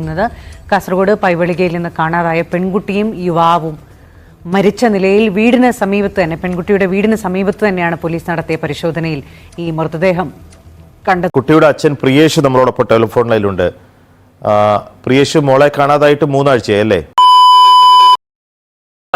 ുന്നത് കാസർഗോഡ് പൈവളികയിൽ നിന്ന് കാണാതായ പെൺകുട്ടിയും യുവാവും മരിച്ച നിലയിൽ വീടിന് സമീപത്ത് തന്നെ പെൺകുട്ടിയുടെ വീടിന് സമീപത്ത് തന്നെയാണ് പോലീസ് നടത്തിയ പരിശോധനയിൽ ഈ മൃതദേഹം കണ്ടത്. കുട്ടിയുടെ അച്ഛൻ പ്രിയേഷ് നമ്മളോടൊപ്പം ടെലിഫോൺ ലൈനിലുണ്ട്. പ്രിയേഷ് മോളെ കാണാതായിട്ട് മൂന്നാഴ്ചയല്ലേ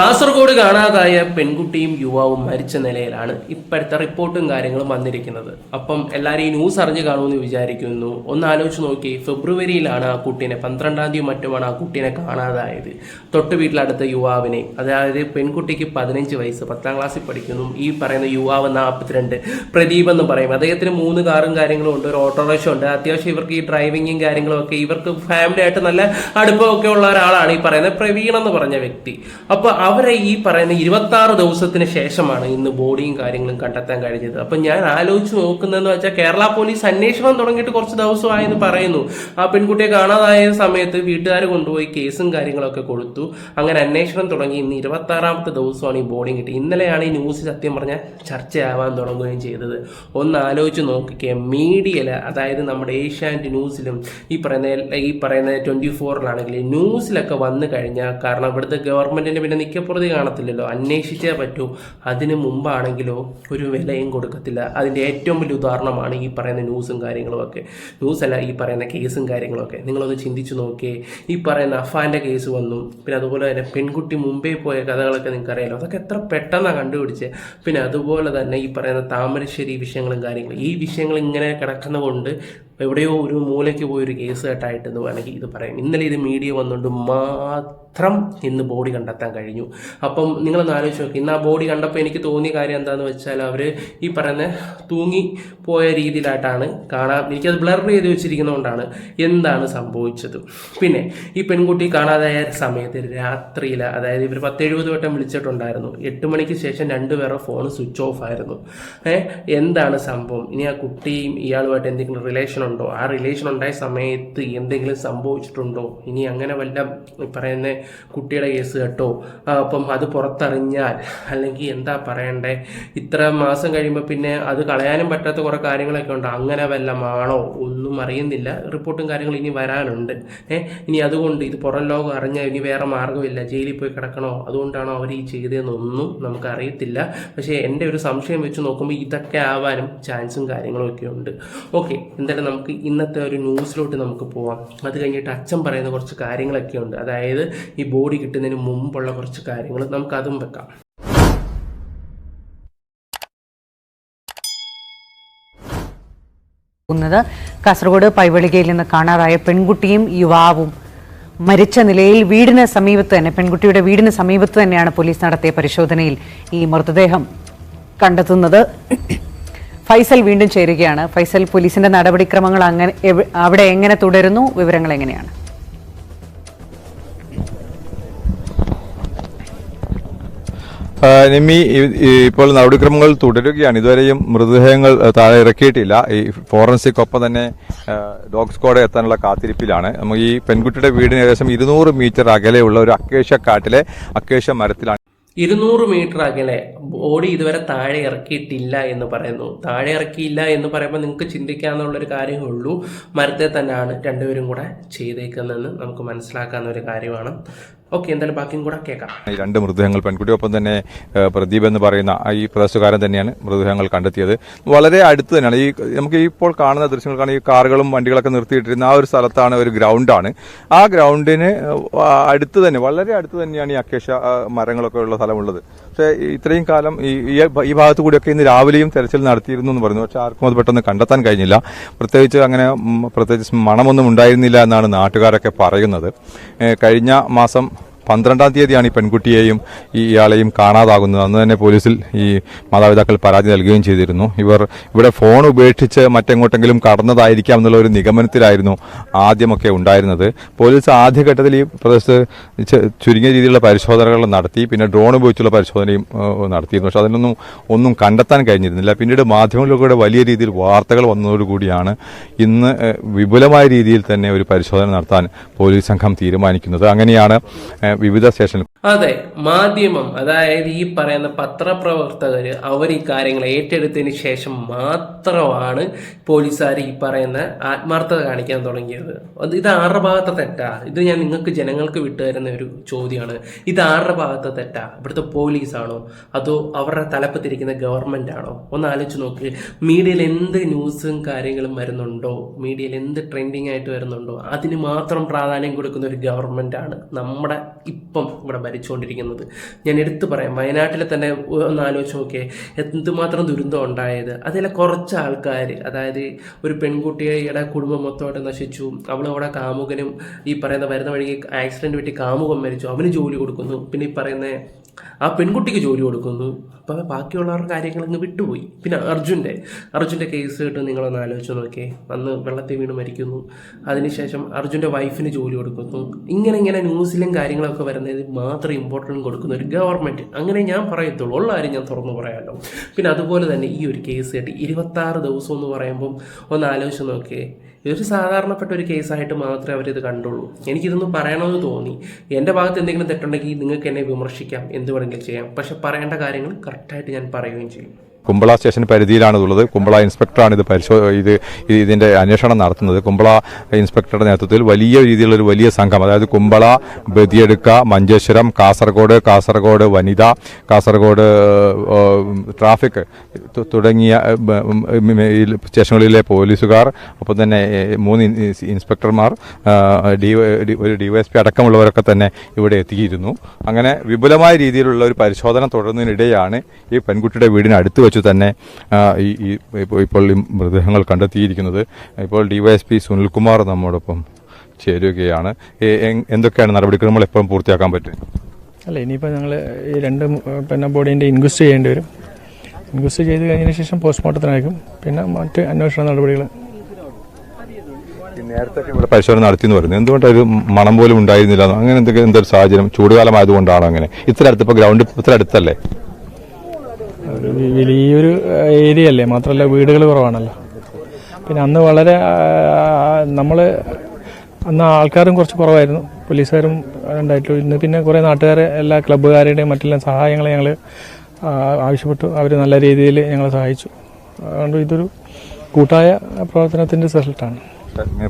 കാസർഗോഡ് കാണാതായ പെൺകുട്ടിയും യുവാവും മരിച്ച നിലയിലാണ് ഇപ്പോഴത്തെ റിപ്പോർട്ടും കാര്യങ്ങളും വന്നിരിക്കുന്നത്. അപ്പം എല്ലാവരും ഈ ന്യൂസ് അറിഞ്ഞു കാണുമെന്ന് വിചാരിക്കുന്നു. ഒന്ന് ആലോചിച്ച് നോക്കി ഫെബ്രുവരിയിലാണ് ആ കുട്ടീനെ പന്ത്രണ്ടാം തീയതി മറ്റുമാണ് ആ കുട്ടീനെ കാണാതായത്. തൊട്ട് വീട്ടിലടുത്ത യുവാവിനെ അതായത് പെൺകുട്ടിക്ക് പതിനഞ്ച് വയസ്സ് പത്താം ക്ലാസ്സിൽ പഠിക്കുന്നു. ഈ പറയുന്ന യുവാവ് നാൽപ്പത്തിരണ്ട് പ്രദീപ് എന്ന് പറയും. അദ്ദേഹത്തിന് മൂന്ന് കാറും കാര്യങ്ങളും ഉണ്ട് ഒരു ഓട്ടോറിക്ഷ ഉണ്ട്. അത്യാവശ്യം ഇവർക്ക് ഈ ഡ്രൈവിങ്ങും കാര്യങ്ങളും ഒക്കെ ഇവർക്ക് ഫാമിലി ആയിട്ട് നല്ല അടുപ്പമൊക്കെ ഉള്ള ഒരാളാണ് ഈ പറയുന്നത് പ്രവീൺ എന്ന് പറഞ്ഞ വ്യക്തി. അപ്പൊ അവരെ ഈ പറയുന്ന ഇരുപത്തി ആറ് ദിവസത്തിന് ശേഷമാണ് ഇന്ന് ബോഡിയും കാര്യങ്ങളും കണ്ടെത്താൻ കഴിഞ്ഞത്. അപ്പൊ ഞാൻ ആലോചിച്ച് നോക്കുന്നതെന്ന് വെച്ചാൽ കേരള പോലീസ് അന്വേഷണം തുടങ്ങിയിട്ട് കുറച്ച് ദിവസമായെന്ന് പറയുന്നു. ആ പെൺകുട്ടിയെ കാണാതായ സമയത്ത് വീട്ടുകാർ കൊണ്ടുപോയി കേസും കാര്യങ്ങളൊക്കെ കൊടുത്തു. അങ്ങനെ അന്വേഷണം തുടങ്ങി. ഇന്ന് ഇരുപത്തി ആറാമത്തെ ദിവസമാണ് ഈ ബോഡി കിട്ടി. ഇന്നലെയാണ് ഈ ന്യൂസ് സത്യം പറഞ്ഞാൽ ചർച്ചയാവാൻ തുടങ്ങുകയും ചെയ്തത്. ഒന്ന് ആലോചിച്ച് നോക്കിക്കേ മീഡിയയിൽ അതായത് നമ്മുടെ ഏഷ്യാനെറ്റ് ന്യൂസിലും ഈ പറയുന്ന ഈ പറയുന്ന ട്വന്റി ഫോറിലാണെങ്കിൽ ന്യൂസിലൊക്കെ വന്നു കഴിഞ്ഞാൽ കാരണം ഇവിടുത്തെ ഗവൺമെന്റിന് പിന്നെ നിൽക്കപ്പുറതി കാണത്തില്ലല്ലോ. അന്വേഷിച്ചേ പറ്റൂ. അതിന് മുമ്പാണെങ്കിലോ ഒരു വിലയും കൊടുക്കത്തില്ല. അതിന്റെ ഏറ്റവും വലിയ ഉദാഹരണമാണ് ഈ പറയുന്ന ന്യൂസും കാര്യങ്ങളുമൊക്കെ. ന്യൂസ് അല്ല ഈ പറയുന്ന കേസും കാര്യങ്ങളൊക്കെ നിങ്ങളൊന്ന് ചിന്തിച്ചു നോക്കിയേ. ഈ പറയുന്ന അഫാന്റെ കേസ് വന്നു. പിന്നെ അതുപോലെ തന്നെ പെൺകുട്ടി മുമ്പേ പോയ കഥകളൊക്കെ നിങ്ങൾക്ക് അറിയാലോ അതൊക്കെ എത്ര പെട്ടെന്നാണ് കണ്ടുപിടിച്ച്. പിന്നെ അതുപോലെ തന്നെ ഈ പറയുന്ന താമരശ്ശേരി വിഷയങ്ങളും കാര്യങ്ങളും. ഈ വിഷയങ്ങൾ ഇങ്ങനെ കിടക്കുന്ന കൊണ്ട് എവിടെയോ ഒരു മൂലയ്ക്ക് പോയൊരു കേസ് കേട്ടായിട്ടെന്ന് വേണമെങ്കിൽ ഇത് പറയാം. ഇന്നലെ ഇത് മീഡിയ വന്നുകൊണ്ട് മാത്രം ഇന്ന് ബോഡി കണ്ടെത്താൻ കഴിഞ്ഞു. അപ്പം നിങ്ങളൊന്ന് ആലോചിച്ച് നോക്കി ഇന്ന് ആ ബോഡി കണ്ടപ്പോൾ എനിക്ക് തോന്നിയ കാര്യം എന്താണെന്ന് വെച്ചാൽ അവർ ഈ പറയുന്ന തൂങ്ങി പോയ രീതിയിലായിട്ടാണ് കാണാൻ എനിക്കത് ബ്ലർ ചെയ്ത് വെച്ചിരിക്കുന്നതുകൊണ്ടാണ് എന്താണ് സംഭവിച്ചത്. പിന്നെ ഈ പെൺകുട്ടി കാണാതായ സമയത്ത് രാത്രിയിൽ അതായത് ഇവർ പത്തെഴുപത് വട്ടം വിളിച്ചിട്ടുണ്ടായിരുന്നു. എട്ട് മണിക്ക് ശേഷം രണ്ടുപേരുടെ ഫോൺ സ്വിച്ച് ഓഫ് ആയിരുന്നു. എന്താണ് സംഭവം? ഇനി ആ കുട്ടിയും ഇയാളുമായിട്ട് എന്തെങ്കിലും റിലേഷൻ ഉണ്ടോ? ആ റിലേഷൻ ഉണ്ടായ സമയത്ത് എന്തെങ്കിലും സംഭവിച്ചിട്ടുണ്ടോ? ഇനി അങ്ങനെ വല്ല പറയുന്ന കുട്ടിയുടെ കേസ് കേട്ടോ? അപ്പം അത് പുറത്തറിഞ്ഞാൽ അല്ലെങ്കിൽ എന്താ പറയണ്ടേ? ഇത്ര മാസം കഴിയുമ്പോൾ പിന്നെ അത് കളയാനും പറ്റാത്ത കുറേ കാര്യങ്ങളൊക്കെ ഉണ്ട്. അങ്ങനെ വല്ലമാണോ ഒന്നും അറിയുന്നില്ല. റിപ്പോർട്ടും കാര്യങ്ങളും ഇനി വരാനുണ്ട്. ഏഹ് ഇനി അതുകൊണ്ട് ഇത് പുറം ലോകം അറിഞ്ഞാൽ ഇനി വേറെ മാർഗമില്ല. ജയിലിൽ പോയി കിടക്കണോ? അതുകൊണ്ടാണോ അവർ ഈ ചെയ്തതെന്നൊന്നും നമുക്കറിയത്തില്ല. പക്ഷേ എന്റെ ഒരു സംശയം വെച്ച് നോക്കുമ്പോൾ ഇതൊക്കെ ആവാനും ചാൻസും കാര്യങ്ങളും ഒക്കെ ഉണ്ട്. ഓക്കെ എന്തായാലും നമുക്ക് ഇന്നത്തെ ഒരു ന്യൂസിലോട്ട് നമുക്ക് പോവാം. അത് കഴിഞ്ഞിട്ട് അച്ഛൻ പറയുന്ന കുറച്ച് കാര്യങ്ങളൊക്കെ ഉണ്ട്. അതായത് ഈ ബോഡി കിട്ടുന്നതിന് മുമ്പുള്ള കുറച്ച് കാര്യങ്ങൾ നമുക്ക് അതും വെക്കാം. ുന്നത് കാസർഗോഡ് പൈവളികയിൽ നിന്ന് കാണാറായ പെൺകുട്ടിയും യുവാവും മരിച്ച നിലയിൽ വീടിന് സമീപത്ത് തന്നെ പെൺകുട്ടിയുടെ വീടിന് സമീപത്ത് തന്നെയാണ് പോലീസ് നടത്തിയ പരിശോധനയിൽ ഈ മൃതദേഹം കണ്ടെത്തുന്നത്. ഫൈസൽ വീണ്ടും ചേരുകയാണ്. ഫൈസൽ പോലീസിന്റെ നടപടിക്രമങ്ങൾ അങ്ങനെ അവിടെ എങ്ങനെ തുടരുന്നു? വിവരങ്ങൾ എങ്ങനെയാണ്? നിമ്മി ഇപ്പോൾ നടപടിക്രമങ്ങൾ തുടരുകയാണ്. ഇതുവരെയും മൃതദേഹങ്ങൾ താഴെ ഇറക്കിയിട്ടില്ല. ഈ ഫോറൻസിക് ഒപ്പം തന്നെ ഡോഗ് സ്ക്വാഡ് എത്താനുള്ള കാത്തിരിപ്പിലാണ്. നമുക്ക് ഈ പെൺകുട്ടിയുടെ വീടിന് ഏകദേശം ഇരുന്നൂറ് മീറ്റർ അകലെയുള്ള ഒരു അക്കേഷ കാട്ടിലെ അക്കേഷ മരത്തിലാണ്. ഇരുന്നൂറ് മീറ്റർ അകലെ ബോഡി ഇതുവരെ താഴെ ഇറക്കിയിട്ടില്ല എന്ന് പറയുന്നു. താഴെ ഇറക്കിയില്ല എന്ന് പറയുമ്പോൾ നിങ്ങൾക്ക് ചിന്തിക്കാമെന്നുള്ളൊരു കാര്യമേ ഉള്ളൂ മരത്തെ തന്നെയാണ് രണ്ടുപേരും കൂടെ ചെയ്തേക്കുന്നതെന്ന് നമുക്ക് മനസ്സിലാക്കാവുന്ന ഒരു കാര്യമാണ്. ഓക്കെ എന്തായാലും ബാക്കിയും കൂടെ കേൾക്കാം. രണ്ട് മൃതദേഹങ്ങൾ പെൺകുട്ടിയൊപ്പം തന്നെ പ്രദീപ് എന്ന് പറയുന്ന ഈ പ്രദേശക്കാരൻ തന്നെയാണ് മൃതദേഹങ്ങൾ കണ്ടെത്തിയത്. വളരെ അടുത്ത് തന്നെയാണ്. ഈ നമുക്ക് ഇപ്പോൾ കാണുന്ന ദൃശ്യങ്ങൾ കാണാൻ ഈ കാറുകളും വണ്ടികളൊക്കെ നിർത്തിയിട്ടിരുന്ന ആ ഒരു സ്ഥലത്താണ് ഒരു ഗ്രൗണ്ടാണ്. ആ ഗ്രൗണ്ടിന് അടുത്ത് തന്നെ വളരെ അടുത്ത് തന്നെയാണ് ഈ അക്കേഷ മരങ്ങളൊക്കെ ഉള്ള സ്ഥലമുള്ളത്. പക്ഷേ ഇത്രയും കാലം ഈ ഈ- ഭാഗത്തു കൂടിയൊക്കെ ഇന്ന് രാവിലെയും തെരച്ചിൽ നടത്തിയിരുന്നു എന്ന് പറഞ്ഞു. പക്ഷേ ആർക്കും അത് പെട്ടെന്ന് കണ്ടെത്താൻ കഴിഞ്ഞില്ല. പ്രത്യേകിച്ച് അങ്ങനെ പ്രത്യേകിച്ച് മണമൊന്നും ഉണ്ടായിരുന്നില്ല എന്നാണ് നാട്ടുകാരൊക്കെ പറയുന്നത്. കഴിഞ്ഞ മാസം പന്ത്രണ്ടാം തീയതിയാണ് ഈ പെൺകുട്ടിയെയും ഈ ഇയാളെയും കാണാതാകുന്നത്. അന്ന് തന്നെ പോലീസിൽ ഈ മാതാപിതാക്കൾ പരാതി നൽകുകയും ചെയ്തിരുന്നു. ഇവർ ഇവിടെ ഫോൺ ഉപേക്ഷിച്ച് മറ്റെങ്ങോട്ടെങ്കിലും കടന്നതായിരിക്കാം എന്നുള്ള ഒരു നിഗമനത്തിലായിരുന്നു ആദ്യമൊക്കെ ഉണ്ടായിരുന്നത്. പോലീസ് ആദ്യഘട്ടത്തിൽ ഈ പ്രദേശത്ത് ചുരുങ്ങിയ രീതിയിലുള്ള പരിശോധനകൾ നടത്തി പിന്നെ ഡ്രോൺ ഉപയോഗിച്ചുള്ള പരിശോധനയും നടത്തിയിരുന്നു. പക്ഷെ അതിനൊന്നും ഒന്നും കണ്ടെത്താൻ കഴിഞ്ഞിരുന്നില്ല. പിന്നീട് മാധ്യമങ്ങളിലൂടെ വലിയ രീതിയിൽ വാർത്തകൾ വന്നതോടുകൂടിയാണ് ഇന്ന് വിപുലമായ രീതിയിൽ തന്നെ ഒരു പരിശോധന നടത്താൻ പോലീസ് സംഘം തീരുമാനിക്കുന്നത്. അങ്ങനെയാണ് വിവിധ സ്റ്റേഷനിൽ അതെ മാധ്യമം അതായത് ഈ പറയുന്ന പത്രപ്രവർത്തകർ അവർ ഈ കാര്യങ്ങൾ ഏറ്റെടുത്തതിന് ശേഷം മാത്രമാണ് പോലീസുകാർ ഈ പറയുന്ന ആത്മാർത്ഥത കാണിക്കാൻ തുടങ്ങിയത്. അത് ഇത് ആരുടെ ഭാഗത്തെ തെറ്റാ? ഇത് ഞാൻ നിങ്ങൾക്ക് ജനങ്ങൾക്ക് വിട്ടുതരുന്ന ഒരു ചോദ്യമാണ്. ഇത് ആരുടെ ഭാഗത്തെ തെറ്റാ? ഇവിടുത്തെ പോലീസാണോ? അതോ അവരുടെ തലപ്പത്തിരിക്കുന്ന ഗവൺമെന്റ് ആണോ ഒന്ന് ആലോചിച്ച് നോക്ക്. മീഡിയയിൽ എന്ത് ന്യൂസും കാര്യങ്ങളും വരുന്നുണ്ടോ? മീഡിയയിൽ എന്ത് ട്രെൻഡിങ് ആയിട്ട് വരുന്നുണ്ടോ? അതിന് മാത്രം പ്രാധാന്യം കൊടുക്കുന്ന ഒരു ഗവൺമെന്റ് ആണ് നമ്മുടെ ഇപ്പം ഇവിടെ ഭരിച്ചുകൊണ്ടിരിക്കുന്നത് ഞാൻ എടുത്തു പറയാം വയനാട്ടിലെ തന്നെ ഒന്ന് ആലോചിച്ച് നോക്കിയേ എന്തുമാത്രം ദുരന്തം ഉണ്ടായത്? അതിലെ കുറച്ച് ആൾക്കാർ അതായത് ഒരു പെൺകുട്ടിയുടെ കുടുംബം മൊത്തമായിട്ട് നശിച്ചു അവളവിടെ കാമുകനും ഈ പറയുന്ന വരുന്ന വഴിക്ക് ആക്സിഡന്റ് പറ്റി കാമുകൻ മരിച്ചു അവന് ജോലി കൊടുക്കുന്നു പിന്നെ ഈ പറയുന്ന ആ പെൺകുട്ടിക്ക് ജോലി കൊടുക്കുന്നു അപ്പോൾ ബാക്കിയുള്ളവരുടെ കാര്യങ്ങൾ അങ്ങ് വിട്ടുപോയി. പിന്നെ അർജുന്റെ അർജുന്റെ കേസ് കേട്ട് നിങ്ങളൊന്ന് ആലോചിച്ച് നോക്കിയേ. അന്ന് വെള്ളത്തിൽ വീണ് മരിക്കുന്നു. അതിനുശേഷം അർജുന്റെ വൈഫിന് ജോലി കൊടുക്കുന്നു. ഇങ്ങനെ ഇങ്ങനെ ന്യൂസിലും കാര്യങ്ങളൊക്കെ വരുന്നത് മാത്രം ഇമ്പോർട്ടന്റ് കൊടുക്കുന്ന ഒരു ഗവൺമെന്റ് അങ്ങനെ ഞാൻ പറയത്തുള്ളൂ. ഉള്ള കാര്യം ഞാൻ തുറന്നു പറയാമല്ലോ പിന്നെ അതുപോലെ തന്നെ ഈ ഒരു കേസ് കേട്ട് ഇരുപത്താറ് ദിവസം എന്ന് പറയുമ്പം ഒന്ന് ആലോചിച്ച് നോക്കിയേ. ഇതൊരു സാധാരണപ്പെട്ട ഒരു കേസായിട്ട് മാത്രമേ അവരിത് കണ്ടുള്ളൂ. എനിക്കിതൊന്നും പറയണമെന്ന് തോന്നി. എന്റെ ഭാഗത്ത് എന്തെങ്കിലും തെറ്റുണ്ടെങ്കിൽ നിങ്ങൾക്ക് എന്നെ വിമർശിക്കാം. എന്ത് വേണമെങ്കിലും ചെയ്യാം. പക്ഷെ പറയേണ്ട കാര്യങ്ങൾ കറക്റ്റായിട്ട് ഞാൻ പറയുകയും ചെയ്യും. കുമ്പള സ്റ്റേഷൻ പരിധിയിലാണ് ഉള്ളത് കുമ്പള ഇൻസ്പെക്ടറാണ് ഇത് പരിശോ ഇത് ഇതിന്റെ അന്വേഷണം നടത്തുന്നത്. കുമ്പള ഇൻസ്പെക്ടറുടെ നേതൃത്വത്തിൽ വലിയ രീതിയിലുള്ള ഒരു വലിയ സംഘം അതായത് കുമ്പള ബദിയെടുക്ക മഞ്ചേശ്വരം കാസർഗോഡ് കാസർഗോഡ് വനിത കാസർഗോഡ് ട്രാഫിക് തുടങ്ങിയ സ്റ്റേഷനുകളിലെ പോലീസുകാർ ഒപ്പം തന്നെ മൂന്ന് ഇൻ- ഇൻസ്പെക്ടർമാർ ഡി- ഒരു ഡിവൈഎസ്പി അടക്കമുള്ളവരൊക്കെ തന്നെ ഇവിടെ എത്തിയിരുന്നു. അങ്ങനെ വിപുലമായ രീതിയിലുള്ള ഒരു പരിശോധന തുടരുന്നതിനിടെയാണ് ഈ പെൺകുട്ടിയുടെ വീടിന് അടുത്ത് വെച്ച് തന്നെ ഈ ഇപ്പോൾ മൃതദേഹങ്ങൾ കണ്ടെത്തിയിരിക്കുന്നത് ഇപ്പോൾ ഡിവൈഎസ്പി സുനിൽകുമാർ നമ്മോടൊപ്പം ചേരുകയാണ്. എന്തൊക്കെയാണ് നടപടിക്രമങ്ങൾ എപ്പോഴും പൂർത്തിയാക്കാൻ പറ്റും അല്ല ഇനിയിപ്പോൾ ഞങ്ങൾ ഈ രണ്ട് പിന്നെ ബോഡീന്റെ ഇൻക്വസ്റ്റ് ചെയ്യേണ്ടി വരും. ഇൻക്വസ്റ്റ് ചെയ്ത് കഴിഞ്ഞതിന് ശേഷം പോസ്റ്റ്മോർട്ടത്തിന് അയക്കും പിന്നെ മറ്റ് അന്വേഷണ നടപടികൾ നേരത്തെ ഇവിടെ പരിശോധന നടത്തിയെന്ന് പറയുന്നത് എന്തുകൊണ്ട് ഒരു മണം പോലും ഉണ്ടായിരുന്നില്ല? അങ്ങനെ എന്തൊക്കെ എന്തൊരു സാഹചര്യം ചൂടുകാലമായതുകൊണ്ടാണോ അങ്ങനെ? ഇത്ര അടുത്ത് ഇപ്പോൾ ഗ്രൗണ്ട് ഇത്ര അടുത്തല്ലേ? വലിയൊരു ഏരിയ അല്ലേ മാത്രമല്ല വീടുകൾ കുറവാണല്ലോ. പിന്നെ അന്ന് വളരെ നമ്മൾ അന്ന് ആൾക്കാരും കുറച്ച് കുറവായിരുന്നു. പോലീസുകാരും ഉണ്ടായിട്ടുള്ളൂ. ഇന്ന് പിന്നെ കുറേ നാട്ടുകാരെ എല്ലാ ക്ലബ്ബുകാരുടെയും മറ്റെല്ലാം സഹായങ്ങൾ ഞങ്ങൾ ആവശ്യപ്പെട്ടു. അവർ നല്ല രീതിയിൽ ഞങ്ങളെ സഹായിച്ചു. അതുകൊണ്ട് ഇതൊരു കൂട്ടായ പ്രവർത്തനത്തിന്റെ റിസൾട്ടാണ്.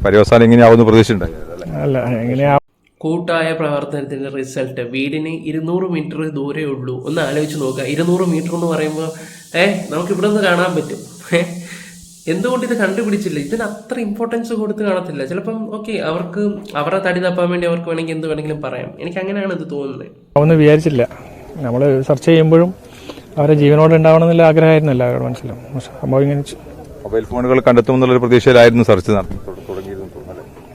പര്യവസാനം ഇങ്ങനെയാവുമെന്ന് പ്രതീക്ഷയുണ്ടായിരുന്നു അല്ല എങ്ങനെയാ കൂട്ടായ പ്രവർത്തനത്തിന്റെ റിസൾട്ട് വീടിന് ഇരുന്നൂറ് മീറ്റർ ദൂരേ ഉള്ളൂ. ഒന്ന് ആലോചിച്ച് നോക്കുക. ഇരുന്നൂറ് മീറ്റർ എന്ന് പറയുമ്പോൾ ഏഹ് നമുക്ക് ഇവിടെ നിന്ന് കാണാൻ പറ്റും. എന്തുകൊണ്ട് ഇത് കണ്ടുപിടിച്ചില്ല? ഇതിന് അത്ര ഇമ്പോർട്ടൻസ് കൊടുത്ത് കാണത്തില്ല. ചിലപ്പം ഓക്കെ അവർക്ക് അവരുടെ തടി തപ്പാൻ വേണ്ടി അവർക്ക് വേണമെങ്കിൽ എന്ത് വേണമെങ്കിലും പറയാം. എനിക്ക് അങ്ങനെയാണ് ഇത് തോന്നുന്നത്. അവന്ന് വിചാരിച്ചില്ല. നമ്മൾ സെർച്ച് ചെയ്യുമ്പോഴും അവരെ ജീവനോട് ഉണ്ടാവണമെന്നുള്ള ആഗ്രഹമായിരുന്നല്ലോ എല്ലാവരോടും മനസ്സിലാവും പക്ഷെ സംഭവം ഇങ്ങനെ മൊബൈൽ ഫോണുകൾ കണ്ടെത്തുമെന്നുള്ളൊരു പ്രതീക്ഷയിലായിരുന്നു സെർച്ച് നടത്തുന്നത്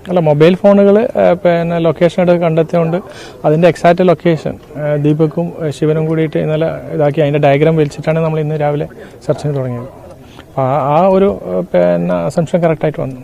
അല്ല മൊബൈൽ ഫോണുകൾ പിന്നെ ലൊക്കേഷൻ എടുത്ത് കണ്ടെത്തിയതുകൊണ്ട് അതിന്റെ എക്സാക്റ്റ് ലൊക്കേഷൻ ദീപക്കും ശിവനും കൂടിയിട്ട് ഇന്നലെ ഇതാക്കി. അതിന്റെ ഡയഗ്രാം വലിച്ചിട്ടാണ് നമ്മൾ ഇന്ന് രാവിലെ സെർച്ചിങ് തുടങ്ങിയത്. അപ്പോൾ ആ- ആ ഒരു പിന്നെ അസംഷൻ കറക്റ്റായിട്ട് വന്നു.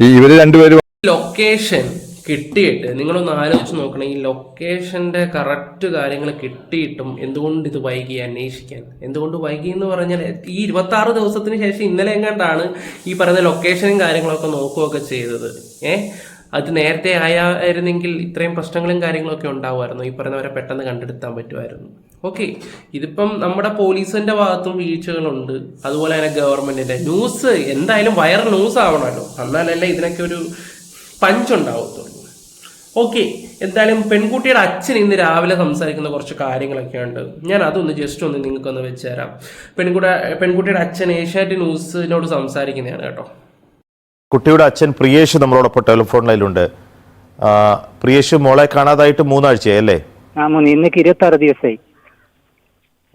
ഇവർ രണ്ടുപേരും ലൊക്കേഷൻ കിട്ടിയിട്ട് നിങ്ങളൊന്ന് ആലോചിച്ച് നോക്കണം ഈ ലൊക്കേഷന്റെ കറക്റ്റ് കാര്യങ്ങൾ കിട്ടിയിട്ടും എന്തുകൊണ്ട് ഇത് വൈകി അന്വേഷിക്കാൻ? എന്തുകൊണ്ട് വൈകി എന്ന് പറഞ്ഞാൽ ഈ ഇരുപത്തി ആറ് ദിവസത്തിന് ശേഷം ഇന്നലെ എങ്ങാണ്ടാണ് ഈ പറയുന്ന ലൊക്കേഷനും കാര്യങ്ങളൊക്കെ നോക്കുകയൊക്കെ ചെയ്തത്. ഏഹ് അത് നേരത്തെ ആയായിരുന്നെങ്കിൽ ഇത്രയും പ്രശ്നങ്ങളും കാര്യങ്ങളൊക്കെ ഉണ്ടാവുമായിരുന്നു. ഈ പറയുന്നവരെ പെട്ടെന്ന് കണ്ടെടുത്താൻ പറ്റുമായിരുന്നു. ഓക്കെ. ഇതിപ്പം നമ്മുടെ പോലീസിന്റെ ഭാഗത്തും വീഴ്ചകളുണ്ട്. അതുപോലെ തന്നെ ഗവൺമെന്റിന്റെ. ന്യൂസ് എന്തായാലും വയർ ന്യൂസ് ആവണമല്ലോ എന്നാലല്ലേ ഇതിനൊക്കെ ഒരു പഞ്ച് ഉണ്ടാവത്തുള്ളൂ. ഓക്കെ എന്തായാലും പെൺകുട്ടിയുടെ അച്ഛൻ ഇന്ന് രാവിലെ സംസാരിക്കുന്ന കുറച്ച് കാര്യങ്ങളൊക്കെ ഉണ്ട് ഞാൻ അതൊന്ന് ജസ്റ്റ് ഒന്ന് നിങ്ങൾക്കൊന്ന് വെച്ച് തരാം പെൺകുട്ടി പെൺകുട്ടിയുടെ അച്ഛൻ ഏഷ്യാനെറ്റ് ന്യൂസിനോട് സംസാരിക്കുന്നതാണ് കേട്ടോ. കുട്ടിയുടെ അച്ഛൻ പ്രിയേഷ് നമ്മളോടൊപ്പം ടെലിഫോൺ ലൈനിലുണ്ട് പ്രിയേഷ് മോളെ കാണാതായിട്ട് മൂന്നാഴ്ചയല്ലേ ഇന്നേക്ക് ഇരുപത്തി ആറ് ദിവസമായി.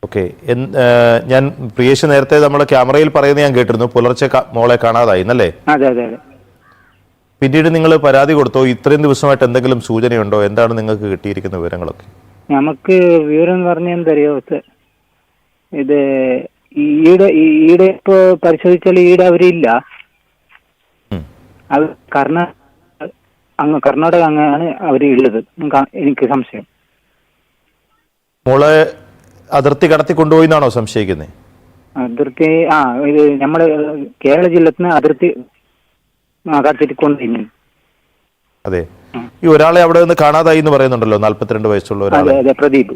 ഓക്കെ ഞാൻ പ്രിയേഷ് നേരത്തെ നമ്മുടെ ക്യാമറയിൽ പറയുന്നത് ഞാൻ കേട്ടിരുന്നു. പുലർച്ചെ മോളെ കാണാതായി എന്നല്ലേ? അതെ അതെ അതെ. പിന്നീട് നിങ്ങൾ പരാതി കൊടുത്തോ? ഇത്രയും ദിവസമായിട്ട് എന്തെങ്കിലും സൂചനയുണ്ടോ? എന്താണ് നിങ്ങൾക്ക് കിട്ടിയിരിക്കുന്ന വിവരങ്ങളൊക്കെ? നമുക്ക് വിവരം എന്ന് പറഞ്ഞാൽ അറിയോ ഇത് ഈടെ ഈടെ ഇപ്പോ പരിശോധിച്ചാൽ ഈടെ അവരില്ല. അത് അവർ കർണാടക അങ്ങ് കർണാടക അങ്ങാണ് അവർ ഉള്ളത് എനിക്ക് സംശയം. മോളെ അതിർത്തി കടത്തി കൊണ്ടുപോയിന്നാണോ സംശയിക്കുന്നത് അതിർത്തി ആ ഇത് നമ്മുടെ കേരള ജില്ലത്തിന് അതിർത്തി കൊണ്ടുപോയി അതെ. ഈ ഒരാളെ അവിടെ നിന്ന് കാണാതായി എന്ന് പറയുന്നുണ്ടല്ലോ നാല്പത്തിരണ്ട് വയസ്സുള്ള ഒരാളെ. അതെ പ്രദീപ്.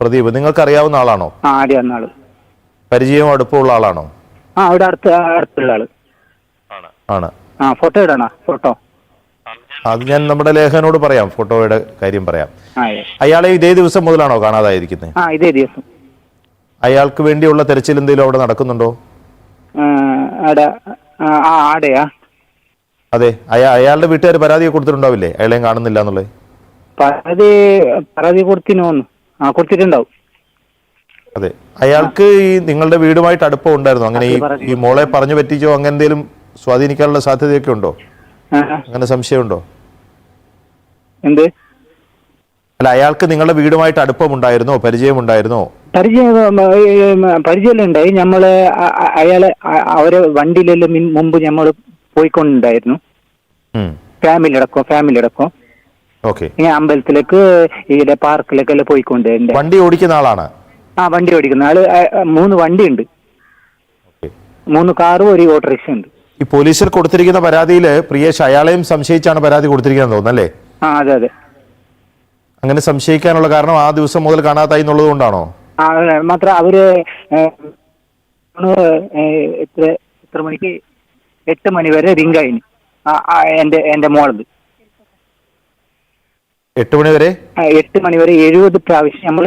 പ്രദീപ് നിങ്ങൾക്ക് അറിയാവുന്ന ആളാണോ? ആ അറിയാവുന്ന ആൾ. പരിചയവും അടുപ്പമുള്ള ആളാണോ? ആ അവിടെ അടുത്ത് അടുത്തുള്ള ആൾ. ആണ്. ആ ഫോട്ടോ ഇടണോ? ഫോട്ടോ? അത് ഞാൻ നമ്മുടെ ലേഖനോട് പറയാം ഫോട്ടോയുടെ കാര്യം പറയാം. അയാളെ ഇതേ ദിവസം മുതലാണോ കാണാതായിരിക്കുന്നത് ആ ഇതേ ദിവസം. അയാൾക്ക് വേണ്ടിയുള്ള തെരച്ചിൽ എന്തെങ്കിലും അവിടെ നടക്കുന്നുണ്ടോ? ആടെ ആ, ആടെയാ അതെ അയാ അയാളുടെ വീട്ടുകാർ പരാതി കൊടുത്തിട്ടുണ്ടാവില്ലേ? അയാളെയും കാണുന്നില്ല എന്നുള്ളത്? പരാതി പരാതി കൊടുത്തിനോന്ന്. ആ കൊടുത്തിട്ടുണ്ടാവും. അതെ. അയാൾക്ക് ഈ നിങ്ങളുടെ വീടുമായിട്ട് അടുപ്പം ഉണ്ടായിരുന്നു? അങ്ങനെ ഈ മോളെ പറഞ്ഞു പറ്റിച്ചോ? അങ്ങനെ എന്തെങ്കിലും സ്വാധീനിക്കാനുള്ള സാധ്യതയൊക്കെ ഉണ്ടോ? അങ്ങനെ സംശയമുണ്ടോ? എന്ത്? അല്ല അയാൾക്ക് നിങ്ങളുടെ വീടുമായിട്ട് അടുപ്പം ഉണ്ടായിരുന്നോ പരിചയം പരിചയമെല്ലാം ഉണ്ടായി? നമ്മൾ അയാളെ അവരെ വണ്ടിയിലെല്ലാം മുമ്പ് നമ്മൾ പോയിക്കൊണ്ടുണ്ടായിരുന്നു. ഫാമിലി അടക്കം ഫാമിലി അടക്കം ഓക്കെ. ഈ അമ്പലത്തിലേക്ക് ഈടെ പാർക്കിലേക്കെല്ലാം പോയിക്കൊണ്ടിരുന്നു. വണ്ടി ഓടിക്കുന്ന ആളാണ്? ആ വണ്ടി ഓടിക്കുന്ന ആൾ മൂന്ന് വണ്ടി ഉണ്ട് മൂന്ന് കാറും ഒരു ഓട്ടോറിക്ഷ ഉണ്ട് ഈ പോലീസിൽ കൊടുത്തിരിക്കുന്ന പരാതിയിൽ പ്രിയേഷ് അയാളെയും സംശയിച്ചാണ് പരാതി കൊടുത്തിരിക്കുന്നത് തോന്നല്ലേ ആ അതെ അതെ. അങ്ങനെ സംശയിക്കാനുള്ള കാരണം ആ ദിവസം മുതൽ കാണാതായി എന്നുള്ളത് കൊണ്ടാണോ. മാത്ര അവർ എത്ര എത്ര മണിക്ക് എട്ട് മണി വരെ റിംഗ് ആയിന് ആ, ആ, എന്റെ എന്റെ മോളത്. എട്ട് മണി വരെ? എട്ട് മണി വരെ എഴുപത് പ്രാവശ്യം നമ്മൾ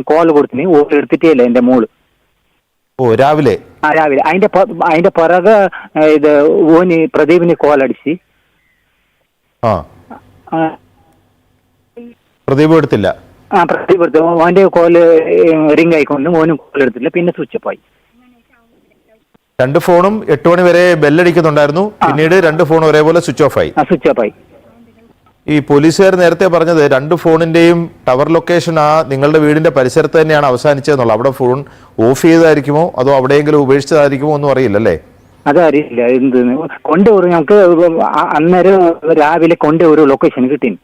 കോൾ കൊടുത്തിന്. ഓർഡർ എടുത്തിട്ടേ അല്ല എന്റെ മോൾ. ഓ രാവിലെ? ആ രാവിലെ. അതിന്റെ അതിന്റെ പിറകെ ഇത് ഓന് പ്രദീപിന് കോൾ അടിച്ച്. ആ. ആ, പ്രദീപ് എടുത്തില്ല? ആ പ്രദീപ് എടുത്തു. ഓന്റെ കോൽ റിംഗ് ആയിക്കൊണ്ട് ഓനും കോൾ എടുത്തില്ല. പിന്നെ സ്വിച്ച് ഓഫ് ആയി. രണ്ട് ഫോണും എട്ട് മണി വരെ ബെല്ലടിക്കുന്നുണ്ടായിരുന്നു. പിന്നീട് രണ്ട് ഫോണും ഒരേപോലെ സ്വിച്ച് ഓഫ് ആയി. സ്വിച്ച് ഓഫ് ആയി. ഈ പോലീസുകാർ നേരത്തെ പറഞ്ഞത് രണ്ട് ഫോണിന്റെയും ടവർ ലൊക്കേഷൻ ആ നിങ്ങളുടെ വീടിന്റെ പരിസരത്ത് തന്നെയാണ് അവസാനിച്ചതെന്നുള്ളത്. അവിടെ ഫോൺ ഓഫ് ചെയ്തതായിരിക്കുമോ? അതോ അവിടെയെങ്കിലും ഉപേക്ഷിച്ചതായിരിക്കുമോ ഒന്നും അറിയില്ലല്ലേ? അതറിയില്ല എന്ത് നമുക്ക് ആ- അന്നേരം രാവിലെ കൊണ്ടുപോയി ലൊക്കേഷൻ കിട്ടീന്.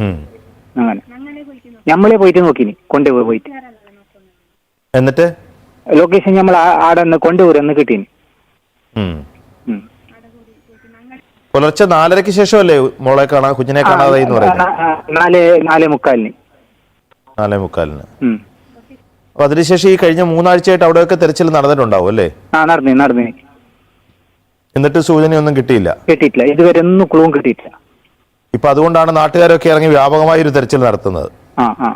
ഉം. അങ്ങനെ. നമ്മളെ പോയിട്ട് നോക്കിനി. കൊണ്ടുപോയി പോയിട്ട്. എന്നിട്ട്? ലൊക്കേഷൻ നമ്മൾ ആടെ നിന്ന് കൊണ്ടുപോയി എന്ന് കിട്ടീന്. പുലർച്ചെ നാലരക്ക് ശേഷമല്ലേ മോളെ കാണാ കുഞ്ഞിനെ കാണാതെ എന്ന് പറയുന്നത് ആ, ആ, നാല് നാല് മുക്കാലിന്. നാലേ മുക്കാലിന്. അപ്പൊ അതിനുശേഷം ഈ കഴിഞ്ഞ മൂന്നാഴ്ചയായിട്ട് അവിടെയൊക്കെ തെരച്ചിൽ നടന്നിട്ടുണ്ടാവും അല്ലേ? ആ നടന്നു നടന്നു. എന്നിട്ട് സൂചനയൊന്നും കിട്ടിയില്ല? കിട്ടിയിട്ടില്ല. ഇതുവരെ ഒന്നും ക്ലൂവും കിട്ടിയിട്ടില്ല. ഇപ്പൊ അതുകൊണ്ടാണ് നാട്ടുകാരൊക്കെ ഇറങ്ങി വ്യാപകമായി ഒരു തെരച്ചിൽ നടത്തുന്നത്. ആ ആ.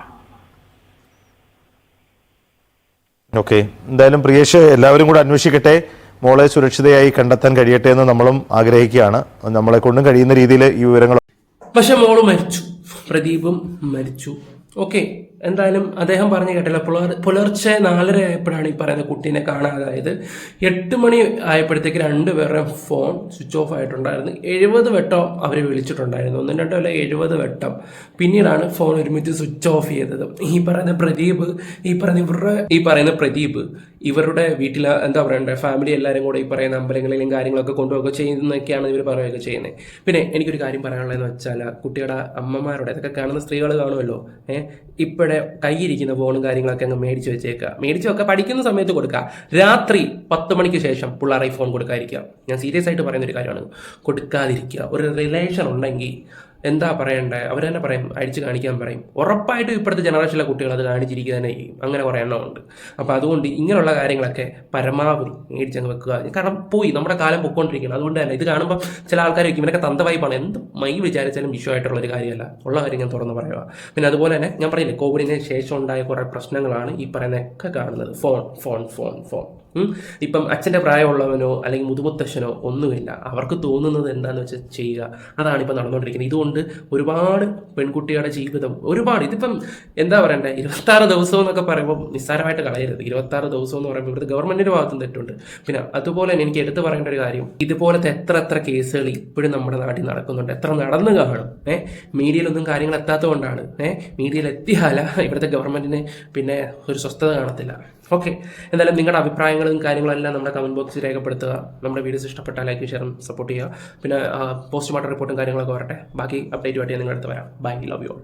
ഓക്കെ. എന്തായാലും പ്രിയേഷ് എല്ലാവരും കൂടെ അന്വേഷിക്കട്ടെ. മോളെ സുരക്ഷിതയായി കണ്ടെത്താൻ കഴിയട്ടെ എന്ന് നമ്മളും ആഗ്രഹിക്കുകയാണ്. നമ്മളെ കൊണ്ടും കഴിയുന്ന രീതിയിൽ ഈ വിവരങ്ങൾ പക്ഷെ മോൾ മരിച്ചു. പ്രദീപും മരിച്ചു. ഓക്കെ. എന്തായാലും അദ്ദേഹം പറഞ്ഞു കേട്ടില്ല. പുലർ പുലർച്ചെ നാലര ആയപ്പോഴാണ് ഈ പറയുന്ന കുട്ടീനെ കാണാതായത് എട്ട് മണി ആയപ്പോഴത്തേക്ക് രണ്ടുപേരുടെയും ഫോൺ സ്വിച്ച് ഓഫ് ആയിട്ടുണ്ടായിരുന്നു. എഴുപത് വട്ടം അവർ വിളിച്ചിട്ടുണ്ടായിരുന്നു. ഒന്നും രണ്ടോ അല്ല എഴുപത് വട്ടം. പിന്നീടാണ് ഫോൺ ഒരുമിച്ച് സ്വിച്ച് ഓഫ് ചെയ്തത്. ഈ പറയുന്ന പ്രദീപ് ഈ പറയുന്ന ഇവരുടെ ഈ പറയുന്ന പ്രദീപ് ഇവരുടെ വീട്ടിൽ എന്താ പറയണ്ടേ ഫാമിലി എല്ലാവരും കൂടെ ഈ പറയുന്ന അമ്പലങ്ങളിലും കാര്യങ്ങളൊക്കെ കൊണ്ടുപോകുക ചെയ്യുന്നൊക്കെയാണ് ഇവർ പറയുകയൊക്കെ ചെയ്യുന്നത് പിന്നെ എനിക്കൊരു കാര്യം പറയാനുള്ളതെന്ന് വെച്ചാൽ കുട്ടിയുടെ അമ്മമാരുടെ ഇതൊക്കെ കാണുന്ന സ്ത്രീകൾ കാണുമല്ലോ ഏഹ് ഇപ്പോഴെ കൈയിരിക്കുന്ന ഫോണും കാര്യങ്ങളൊക്കെ അങ്ങ് മേടിച്ച് വെച്ചേക്കുക മേടിച്ച് വെക്കുക പഠിക്കുന്ന സമയത്ത് കൊടുക്കുക രാത്രി പത്ത് മണിക്ക് ശേഷം പിള്ളേരെ ഫോൺ കൊടുക്കാതിരിക്കുക. ഞാൻ സീരിയസ് ആയിട്ട് പറയുന്ന ഒരു കാര്യമാണ്. കൊടുക്കാതിരിക്കുക. ഒരു റിലേഷൻ ഉണ്ടെങ്കിൽ എന്താ പറയണ്ടേ? അവർ തന്നെ പറയും അടിച്ച് കാണിക്കാൻ പറയും. ഉറപ്പായിട്ടും ഇപ്പോഴത്തെ ജനറേഷനിലെ കുട്ടികൾ അത് കാണിച്ചിരിക്കുക തന്നെ ചെയ്യും. അങ്ങനെ കുറേ എണ്ണമുണ്ട് അപ്പോൾ അതുകൊണ്ട് ഇങ്ങനെയുള്ള കാര്യങ്ങളൊക്കെ പരമാവധി മേടിച്ചങ്ങ് വെക്കുക. കാരണം പോയി നമ്മുടെ കാലം പൊയ്ക്കൊണ്ടിരിക്കുകയാണ്. അതുകൊണ്ട് തന്നെ ഇത് കാണുമ്പോൾ ചില ആൾക്കാർ വയ്ക്കും ഇവരൊക്കെ തന്തവായ്പാണ് എന്ത് മൈ വിചാരിച്ചാലും വിഷയമായിട്ടുള്ള ഒരു കാര്യമല്ല. ഉള്ള കാര്യം ഞാൻ തുറന്ന് പറയുക പിന്നെ അതുപോലെ തന്നെ ഞാൻ പറഞ്ഞില്ലേ കോവിഡിന് ശേഷം ഉണ്ടായ കുറേ പ്രശ്നങ്ങളാണ് ഈ പറയുന്നതൊക്കെ കാണുന്നത്. Phone phone phone phone. ഇപ്പം അച്ഛന്റെ പ്രായമുള്ളവനോ അല്ലെങ്കിൽ മുതുമുത്തശ്ശനോ ഒന്നുമില്ല. അവർക്ക് തോന്നുന്നത് എന്താണെന്ന് വെച്ചാൽ ചെയ്യുക. അതാണ് ഇപ്പം നടന്നുകൊണ്ടിരിക്കുന്നത്. ഇതുകൊണ്ട് ഒരുപാട് പെൺകുട്ടികളുടെ ജീവിതം ഒരുപാട് ഇതിപ്പം എന്താ പറയണ്ടേ? ഇരുപത്താറ് ദിവസം എന്നൊക്കെ പറയുമ്പോൾ നിസ്സാരമായിട്ട് കളയരുത്. ഇരുപത്താറ് ദിവസം എന്ന് പറയുമ്പോൾ ഇവിടുത്തെ ഗവൺമെന്റിന്റെ ഭാഗത്തും തെറ്റുണ്ട്. പിന്നെ അതുപോലെ തന്നെ എനിക്ക് എടുത്തു പറയേണ്ട ഒരു കാര്യം ഇതുപോലത്തെ എത്ര എത്ര കേസുകൾ ഇപ്പോഴും നമ്മുടെ നാട്ടിൽ നടക്കുന്നുണ്ട്. എത്ര നടന്നു കാണും. ഏഹ് മീഡിയയിലൊന്നും കാര്യങ്ങൾ എത്താത്തതുകൊണ്ടാണ്. ഏഹ് മീഡിയയിൽ എത്തിയാല ഇവിടുത്തെ ഗവൺമെന്റിന് പിന്നെ ഒരു സ്വസ്ഥത കാണത്തില്ല. ഓക്കെ എന്തായാലും നിങ്ങളുടെ അഭിപ്രായങ്ങളും കാര്യങ്ങളും എല്ലാം നമ്മുടെ കമന്റ് ബോക്സിൽ രേഖപ്പെടുത്തുക. നമ്മുടെ വീഡിയോസ് ഇഷ്ടപ്പെട്ടാൽ ലൈക്ക് ഷെയറും സപ്പോർട്ട് ചെയ്യുക. പിന്നെ പോസ്റ്റ്മോർട്ടം റിപ്പോർട്ടും കാര്യങ്ങളൊക്കെ വരട്ടെ. ബാക്കി അപ്ഡേറ്റുമായിട്ട് ഞാൻ നിങ്ങളുടെ അടുത്ത് വരാം. Bye love you